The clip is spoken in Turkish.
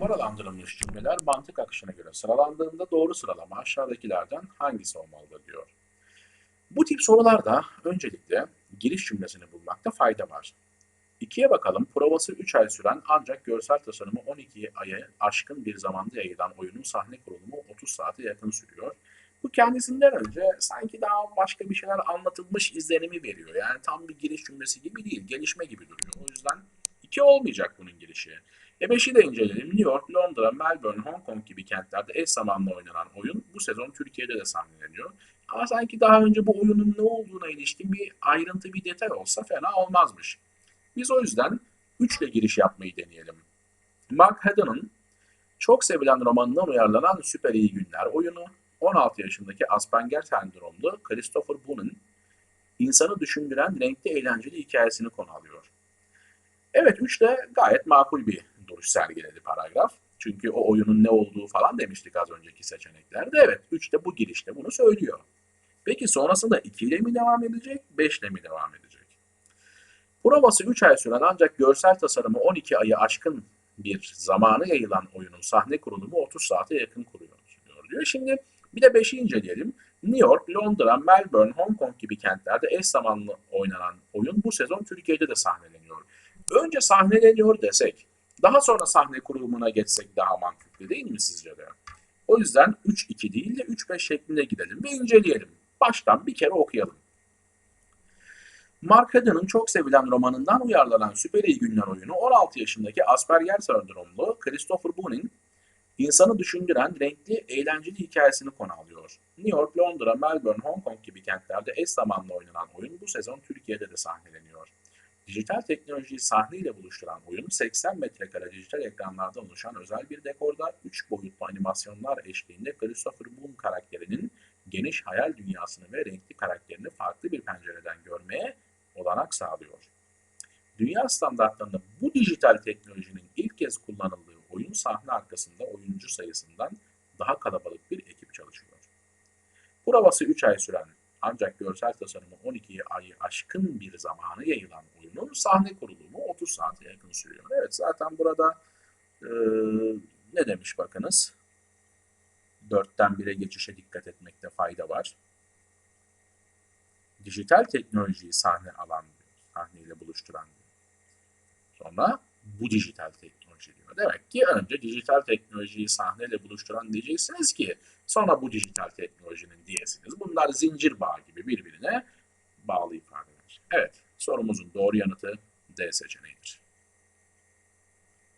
Numaralandırılmış cümleler mantık akışına göre sıralandığında doğru sıralama aşağıdakilerden hangisi olmalıdır diyor. Bu tip sorularda öncelikle giriş cümlesini bulmakta fayda var. İkiye bakalım. Provası 3 ay süren ancak görsel tasarımı 12 aya aşkın bir zamanda yayılan oyunun sahne kurulumu 30 saate yakın sürüyor. Bu kendisinden önce sanki daha başka bir şeyler anlatılmış izlenimi veriyor. Yani tam bir giriş cümlesi gibi değil, gelişme gibi duruyor. O yüzden 2 olmayacak bunun girişi. E 5'i de inceleyelim. New York, Londra, Melbourne, Hong Kong gibi kentlerde eş zamanlı oynanan oyun bu sezon Türkiye'de de sahneleniyor. Ama sanki daha önce bu oyunun ne olduğuna ilişkin bir ayrıntı, bir detay olsa fena olmazmış. Biz o yüzden 3 ile giriş yapmayı deneyelim. Mark Haddon'ın çok sevilen romanından uyarlanan Süper İyi Günler oyunu, 16 yaşındaki Asperger sendromlu Christopher Boon'un insanı düşündüren renkli eğlenceli hikayesini konu alıyor. Evet 3 de gayet makul bir duruş sergiledi paragraf. Çünkü o oyunun ne olduğu falan demiştik az önceki seçeneklerde. Evet 3 de bu girişte bunu söylüyor. Peki sonrasında 2 ile mi devam edecek, 5 ile mi devam edecek? Provası 3 ay süren ancak görsel tasarımı 12 ayı aşkın bir zamanı yayılan oyunun sahne kurulumu 30 saate yakın kuruyor diyor. Şimdi bir de 5'i inceleyelim. New York, Londra, Melbourne, Hong Kong gibi kentlerde eş zamanlı oynanan oyun bu sezon Türkiye'de de sahneleniyor. Önce sahneleniyor desek, daha sonra sahne kurulumuna geçsek daha mantıklı değil mi sizce de? O yüzden 3-2 değil de 3-5 şeklinde gidelim ve inceleyelim. Baştan bir kere okuyalım. Mark Haddon'ın çok sevilen romanından uyarlanan Süper İyi Günler oyunu 16 yaşındaki Asperger sendromlu Christopher Boon'in insanı düşündüren renkli, eğlenceli hikayesini konu alıyor. New York, Londra, Melbourne, Hong Kong gibi kentlerde eş zamanlı oynanan oyun bu sezon Türkiye'de de sahneleniyor. Dijital teknolojiyi sahneyle buluşturan oyun 80 metrekare dijital ekranlarda oluşan özel bir dekorda 3 boyutlu animasyonlar eşliğinde Christopher Boone karakterinin geniş hayal dünyasını ve renkli karakterini farklı bir pencereden görmeye olanak sağlıyor. Dünya standartlarında bu dijital teknolojinin ilk kez kullanıldığı oyun sahne arkasında oyuncu sayısından daha kalabalık bir ekip çalışıyor. Provası 3 ay süren ancak görsel tasarımı 12 ayı aşkın bir zamanı yayılan oyunun sahne kurulumu 30 saate yakın sürüyor. Evet zaten burada e, ne demiş bakınız? 4'ten 1'e geçişe dikkat etmekte fayda var. Dijital teknolojiyi sahne alan, sahneyle buluşturan Sonra bu dijital teknoloji diyor. Demek ki önce dijital teknolojiyi sahneyle buluşturan diyeceksiniz ki sonra bu dijital teknolojinin diyesiniz. Bunlar zincir bağı gibi birbirine bağlı ifadeler. Evet sorumuzun doğru yanıtı D seçeneğidir.